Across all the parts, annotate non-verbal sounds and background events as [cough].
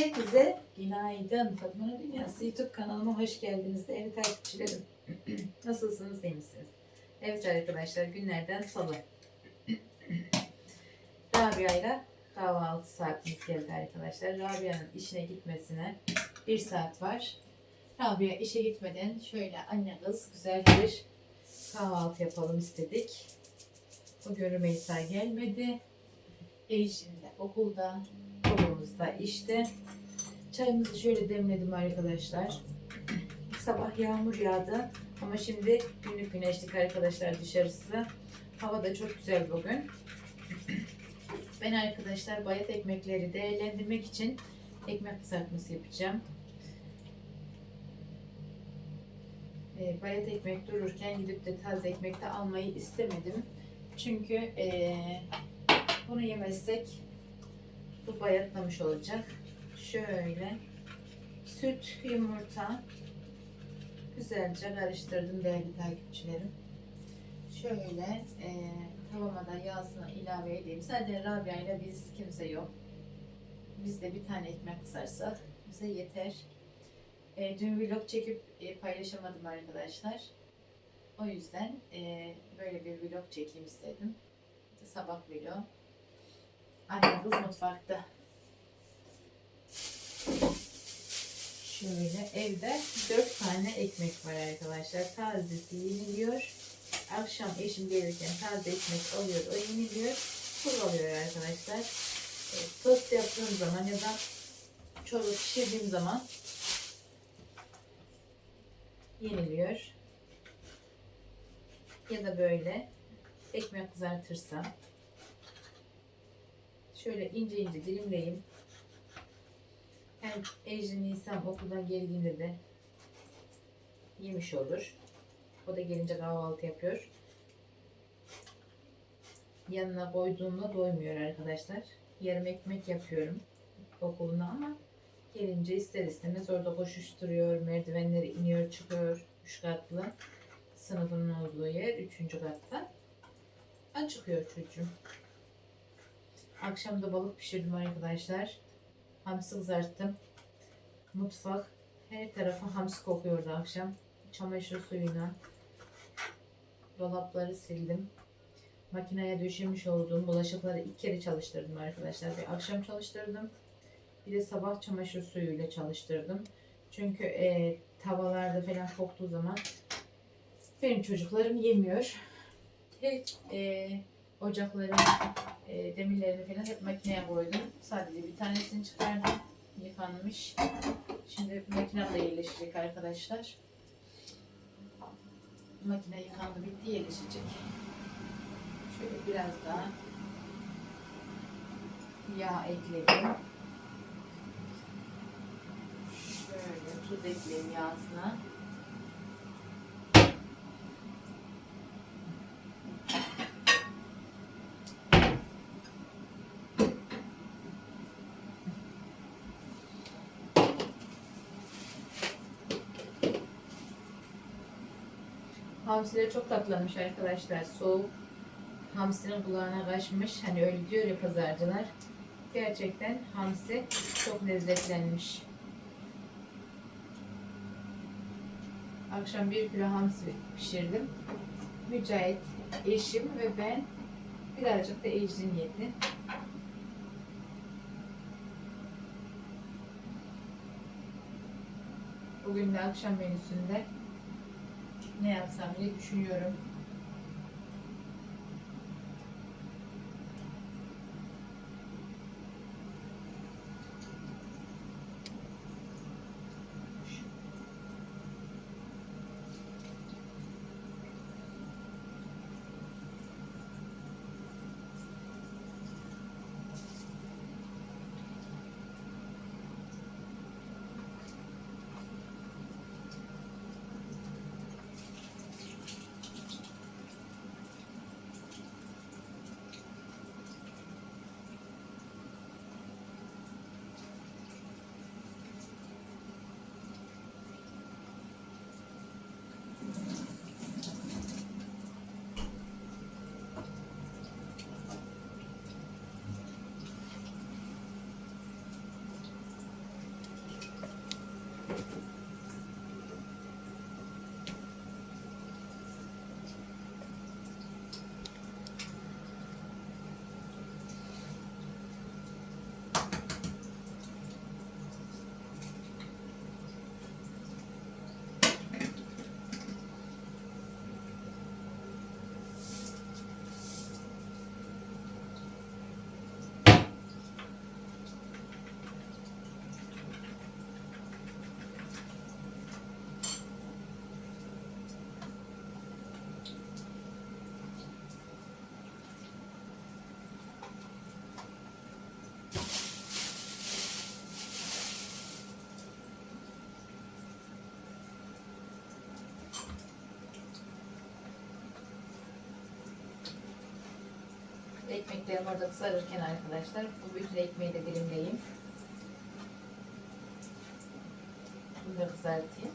Herkese günaydın. Fatma Dünyası YouTube kanalıma hoş geldiniz değerli takipçilerim. [clears throat] Nasılsınız, iyi misiniz? Evet arkadaşlar günlerden salı. Rabia ile kahvaltı saatimiz geldi arkadaşlar. Rabia'nın işine gitmesine bir saat var. Rabia işe gitmeden şöyle anne kız güzel bir kahvaltı yapalım istedik. Bugün Rümeysa gelmedi. Ejin de okulda, babamız da işte. Çayımızı şöyle demledim arkadaşlar. Sabah yağmur yağdı ama şimdi günlük güneşlik arkadaşlar dışarısı. Hava da çok güzel bugün. Ben arkadaşlar bayat ekmekleri değerlendirmek için ekmek kızartması yapacağım. E, bayat ekmek dururken gidip de taze ekmek de almayı istemedim. Çünkü e, bunu yemezsek bu bayatlamış olacak. Şöyle süt, yumurta güzelce karıştırdım değerli takipçilerim. Şöyle e, tavama da yağsını ilave edeyim. Sadece Rabia ile biz kimse yok. Bizde bir tane ekmek kısarsak bize yeter. E, dün vlog çekip e, paylaşamadım arkadaşlar. O yüzden e, böyle bir vlog çekeyim istedim. Sabah vlog. Anne kız mutfakta. Şöyle evde 4 tane ekmek var arkadaşlar. Tazesi yeniliyor. Akşam eşim gelirken taze ekmek alıyor, o yeniliyor. Kuru alıyor arkadaşlar. E, tost yaptığım zaman ya da çorba pişirdiğim zaman yeniliyor. Ya da böyle ekmek kızartırsam şöyle ince ince dilimleyeyim. Hem Ejrin Nisan okuldan geldiğinde de yemiş olur. O da gelince kahvaltı yapıyor. Yanına koyduğumda doymuyor arkadaşlar. Yarım ekmek yapıyorum okuluna ama gelince ister istemez orada koşuşturuyor. Merdivenleri iniyor çıkıyor. Üç katlı. Sınıfının olduğu yer. Üçüncü katta. Acıkıyor çocuğum. Akşam da balık pişirdim arkadaşlar. Hamsi kızarttım. Mutfak her tarafı hamsi kokuyordu akşam. Çamaşır suyuna dolapları sildim. Makineye döşemiş olduğum bulaşıkları ilk kere çalıştırdım arkadaşlar. Bir akşam çalıştırdım. Bir de sabah çamaşır suyuyla çalıştırdım. Çünkü e, tavalarda falan koktuğu zaman benim çocuklarım yemiyor. Hiç e, ocakların e, demirlerini falan hep makineye koydum. Sadece bir tanesini çıkardım. Yıkanmış. Şimdi makinem de yerleşecek arkadaşlar. Makine yıkandı bitti yerleşecek. Şöyle biraz daha yağ ekledim. Şöyle tuz ekleyeyim yağsına. Hamsileri çok tatlanmış arkadaşlar. Soğuk. Hamsinin kulağına kaçmış. Hani öyle diyor ya pazarcılar. Gerçekten hamsi çok lezzetlenmiş. Akşam bir kilo hamsi pişirdim. Mücahit, eşim ve ben birazcık da Ecrin yedi. Bugün de akşam menüsünde ne yapsam diye düşünüyorum. Ekmeklerim orada kızarırken arkadaşlar bu bütün ekmeği de dilimleyeyim. Bunu da kızartayım.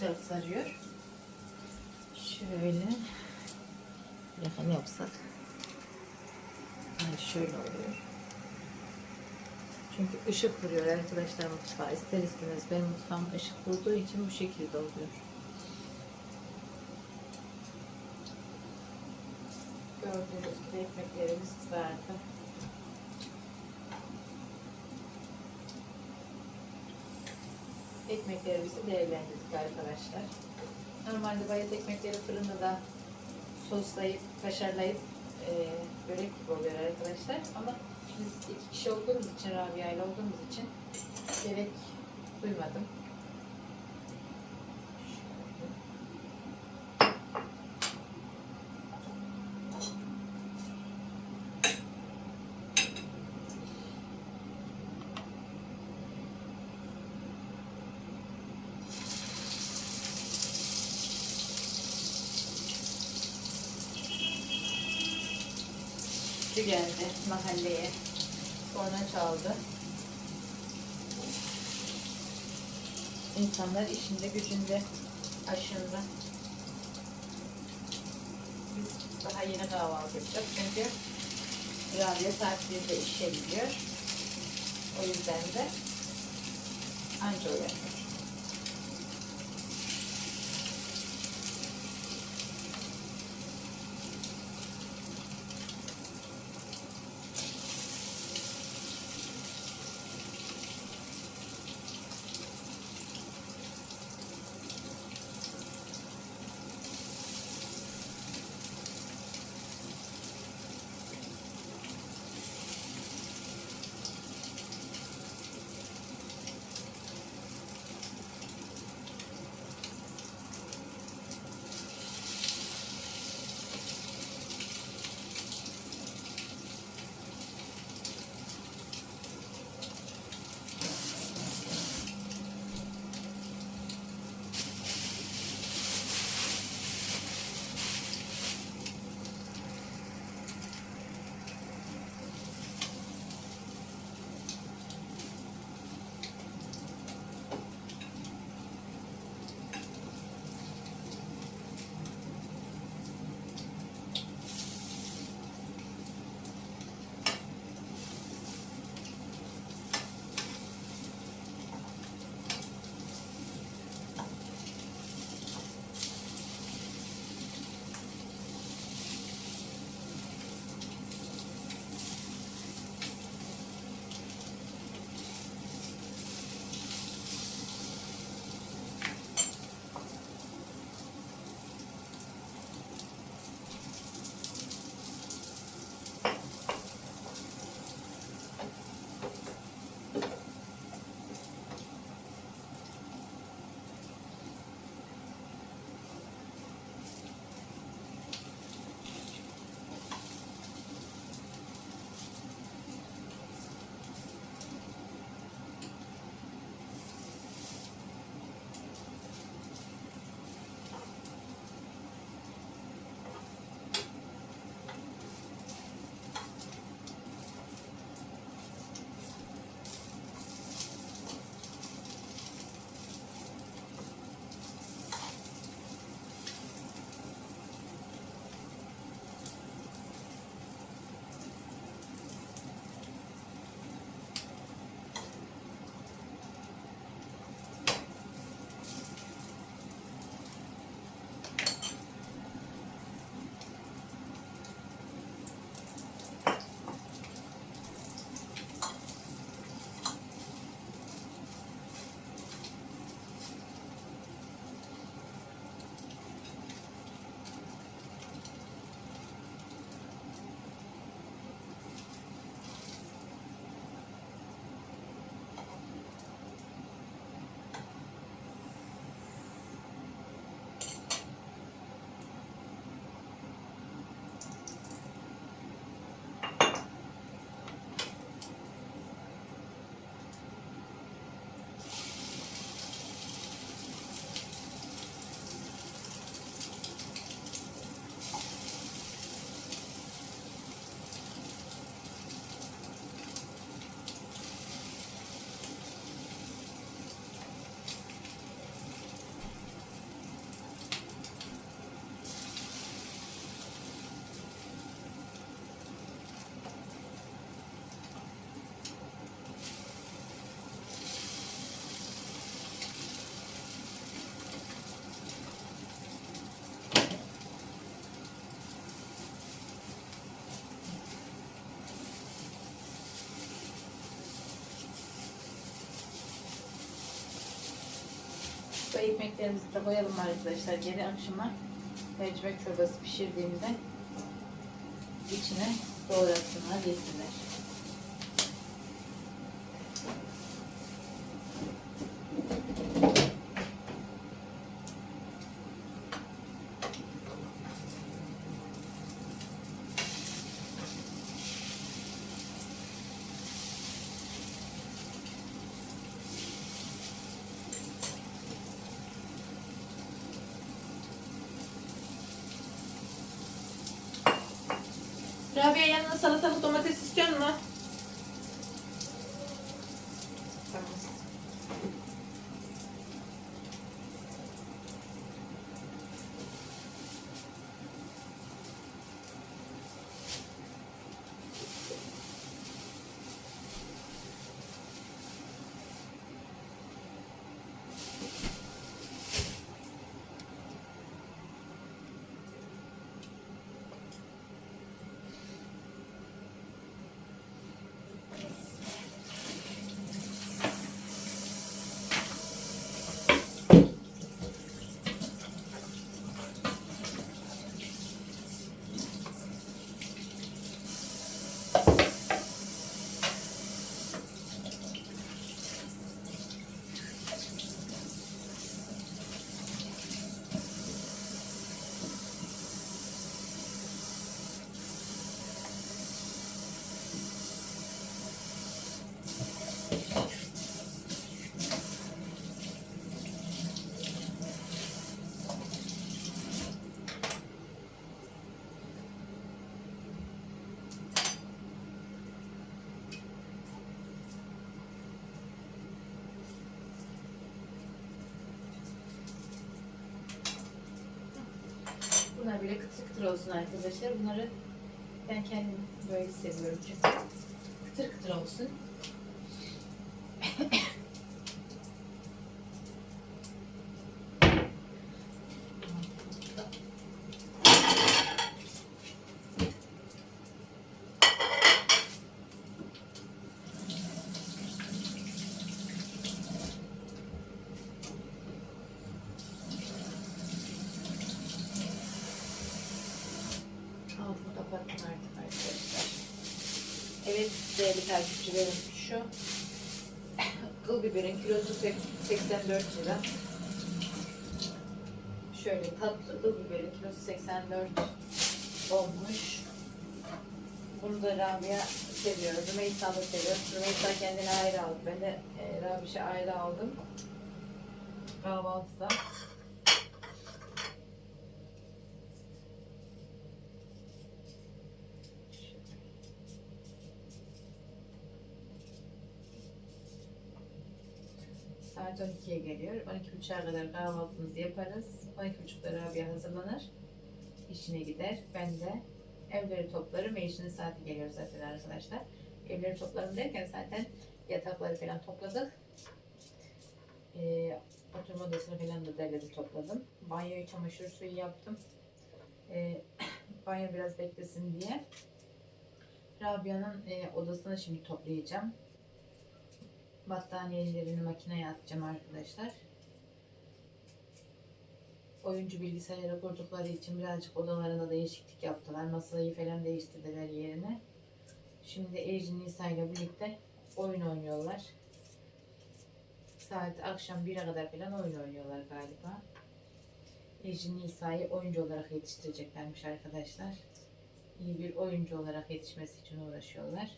güzel kızarıyor. Şöyle yakın yapsak. Yani şöyle oluyor. Çünkü ışık vuruyor arkadaşlar mutfağa. İster istemez benim mutfağım ışık vurduğu için bu şekilde oluyor. Gördüğünüz gibi ekmeklerimiz kızardı. Ekmeklerimizi değerlendirdik arkadaşlar. Normalde bayat ekmekleri fırında da soslayıp, kaşarlayıp e, börek gibi oluyor arkadaşlar. Ama biz iki kişi olduğumuz için, Rabia ile olduğumuz için gerek duymadım. Şu geldi mahalleye. Korna çaldı. İnsanlar işinde gücünde aşında. Biz daha yeni kahvaltı yapacağız çünkü Rabia saat 1'de işe gidiyor. O yüzden de anca uyanıyor. Ekmeklerimizi de koyalım arkadaşlar. Geri akşama mercimek çorbası pişirdiğimde içine doğrasınlar, yesinler. Bunlar böyle kıtır kıtır olsun arkadaşlar. Bunları ben kendim böyle seviyorum çünkü. Kıtır kıtır olsun. Altını kapattım artık arkadaşlar. Evet değerli takipçilerim şu kıl biberin kilosu sek- 84 lira. Şöyle tatlı kıl biberin kilosu 84 olmuş. Bunu da Rabia seviyor. Rümeysa da seviyor. Rümeysa kendine ayrı aldı. Ben de e, Rabiş'e ayrı aldım. Kahvaltıda. Saat 12'ye geliyor. 12.30'a kadar kahvaltımızı yaparız. 12.30'da Rabia hazırlanır. İşine gider. Ben de evleri toplarım ve işinin saati geliyor zaten arkadaşlar. Evleri toplarım derken zaten yatakları falan topladık. Ee, oturma odasını falan da derledim topladım. Banyoyu çamaşır suyu yaptım. Ee, [coughs] banyo biraz beklesin diye. Rabia'nın e, odasını şimdi toplayacağım. Battaniyelerini makineye atacağım arkadaşlar. Oyuncu bilgisayarı kurdukları için birazcık odalarında değişiklik yaptılar. Masayı falan değiştirdiler yerine. Şimdi Ejin Nisa ile birlikte oyun oynuyorlar. Saat akşam 1'e kadar falan oyun oynuyorlar galiba. Ejin Nisa'yı oyuncu olarak yetiştireceklermiş arkadaşlar. İyi bir oyuncu olarak yetişmesi için uğraşıyorlar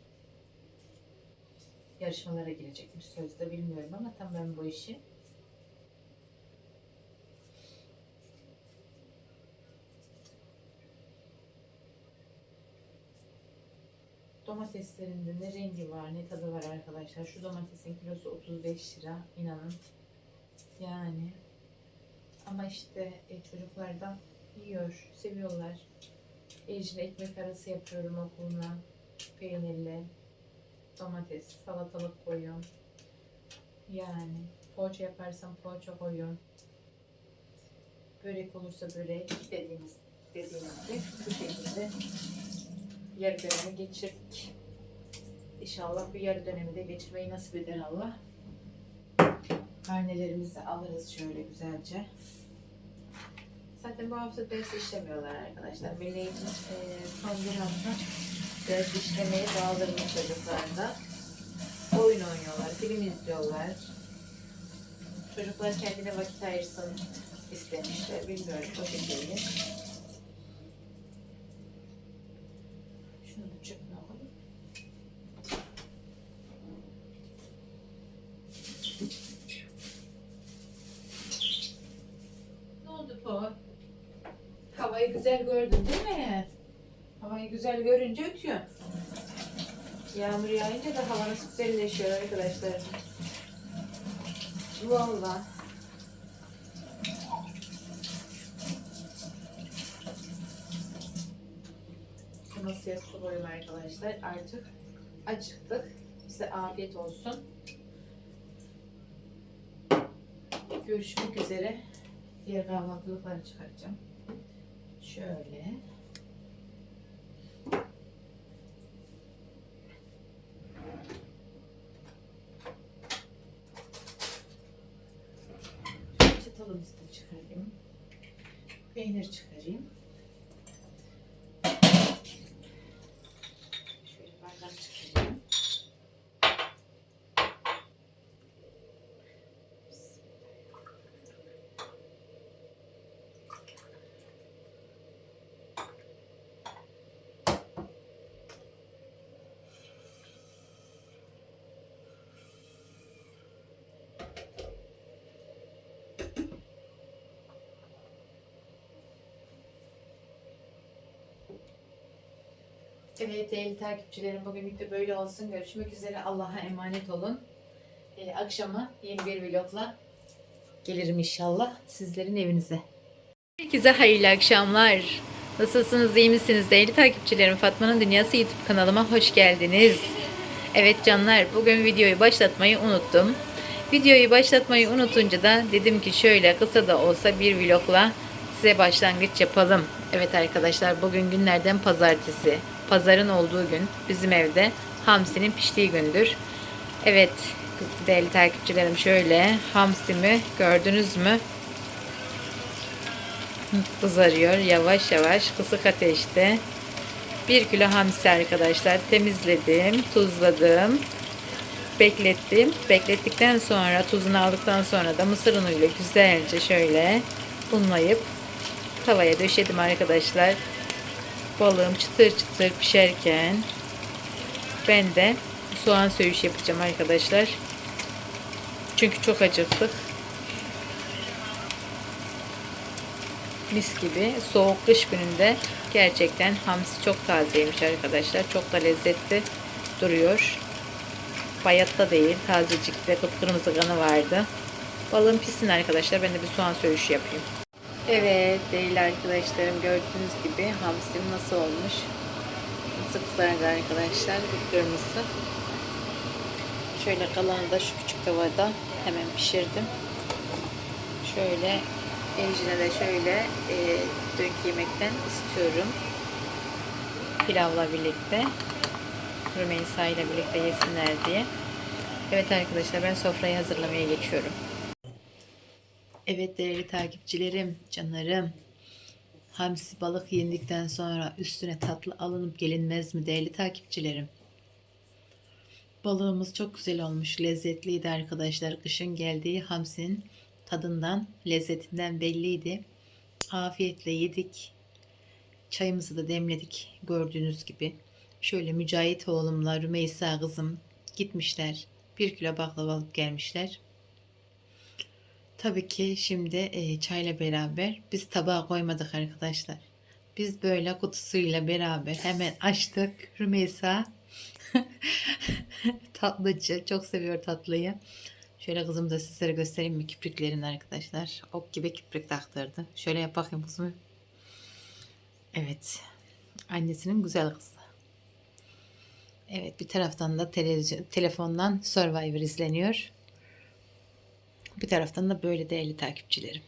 yarışmalara girecekmiş sözde bilmiyorum ama tam ben bu işi Domateslerinde ne rengi var ne tadı var arkadaşlar. Şu domatesin kilosu 35 lira inanın. Yani ama işte e, çocuklar da yiyor, seviyorlar. Ejine ekmek arası yapıyorum okuluna. Peynirli, domates, salatalık koyuyorum. Yani poğaça yaparsam poğaça koyuyorum. Börek olursa börek dediğimiz dediğimiz gibi bu şekilde yarı dönemi geçirdik. İnşallah bu yarı dönemi de geçirmeyi nasip eder Allah. karnelerimizi alırız şöyle güzelce. Zaten bu hafta ders işlemiyorlar arkadaşlar. Milli e, son bir hafta ders işlemeye bağlamış çocuklarda. Oyun oynuyorlar, film izliyorlar. Çocuklar kendine vakit ayırsın istemişler. Bilmiyorum o şekilde. Şunu da çöpüne koyayım. Ne oldu bu? Havayı güzel gördün değil mi? Havayı güzel görünce ötüyor. Yağmur yağınca da hava nasıl güzelleşiyor arkadaşlar. Valla. Masaya su koyayım arkadaşlar. Artık acıktık. Size afiyet olsun. Görüşmek üzere. Diğer kahvaltılıkları çıkaracağım. Şöyle. Peynir çıkarayım. Evet değerli takipçilerim bugünlük böyle olsun. Görüşmek üzere. Allah'a emanet olun. Ee, akşama yeni bir vlogla gelirim inşallah sizlerin evinize. Herkese hayırlı akşamlar. Nasılsınız, iyi misiniz değerli takipçilerim? Fatma'nın Dünyası YouTube kanalıma hoş geldiniz. Evet canlar, bugün videoyu başlatmayı unuttum. Videoyu başlatmayı unutunca da dedim ki şöyle kısa da olsa bir vlogla size başlangıç yapalım. Evet arkadaşlar, bugün günlerden pazartesi. Pazarın olduğu gün bizim evde hamsinin piştiği gündür. Evet değerli takipçilerim şöyle hamsimi gördünüz mü? Kızarıyor yavaş yavaş kısık ateşte. 1 kilo hamsi arkadaşlar temizledim, tuzladım, beklettim. Beklettikten sonra tuzunu aldıktan sonra da mısır unuyla güzelce şöyle unlayıp tavaya döşedim arkadaşlar. Balığım çıtır çıtır pişerken ben de soğan söğüş yapacağım arkadaşlar. Çünkü çok acıktık. Mis gibi soğuk kış gününde gerçekten hamsi çok tazeymiş arkadaşlar. Çok da lezzetli duruyor. Bayatta değil, tazecikte kıpkırmızı kanı vardı. Balığım pişsin arkadaşlar. Ben de bir soğan söğüşü yapayım. Evet değerli arkadaşlarım gördüğünüz gibi hamsim nasıl olmuş? Nasıl kızardı arkadaşlar? Kıpkırmızı. Şöyle kalanı da şu küçük tavada hemen pişirdim. Şöyle Ejine de şöyle e, dünkü yemekten istiyorum. Pilavla birlikte. Rümeysa ile birlikte yesinler diye. Evet arkadaşlar ben sofrayı hazırlamaya geçiyorum. Evet değerli takipçilerim, canlarım. Hamsi balık yendikten sonra üstüne tatlı alınıp gelinmez mi değerli takipçilerim? Balığımız çok güzel olmuş, lezzetliydi arkadaşlar. Kışın geldiği hamsinin tadından, lezzetinden belliydi. Afiyetle yedik. Çayımızı da demledik gördüğünüz gibi. Şöyle Mücahit oğlumla Rümeysa kızım gitmişler. Bir kilo baklava alıp gelmişler. Tabii ki şimdi e, çayla beraber biz tabağa koymadık arkadaşlar. Biz böyle kutusuyla beraber hemen açtık. Rümeysa [laughs] tatlıcı. Çok seviyor tatlıyı. Şöyle kızım da sizlere göstereyim mi kipriklerini arkadaşlar. Ok gibi kiprik taktırdı. Şöyle yap bakayım kızım. Evet. Annesinin güzel kızı. Evet bir taraftan da televizyon, telefondan Survivor izleniyor. Bir taraftan da böyle değerli takipçilerim.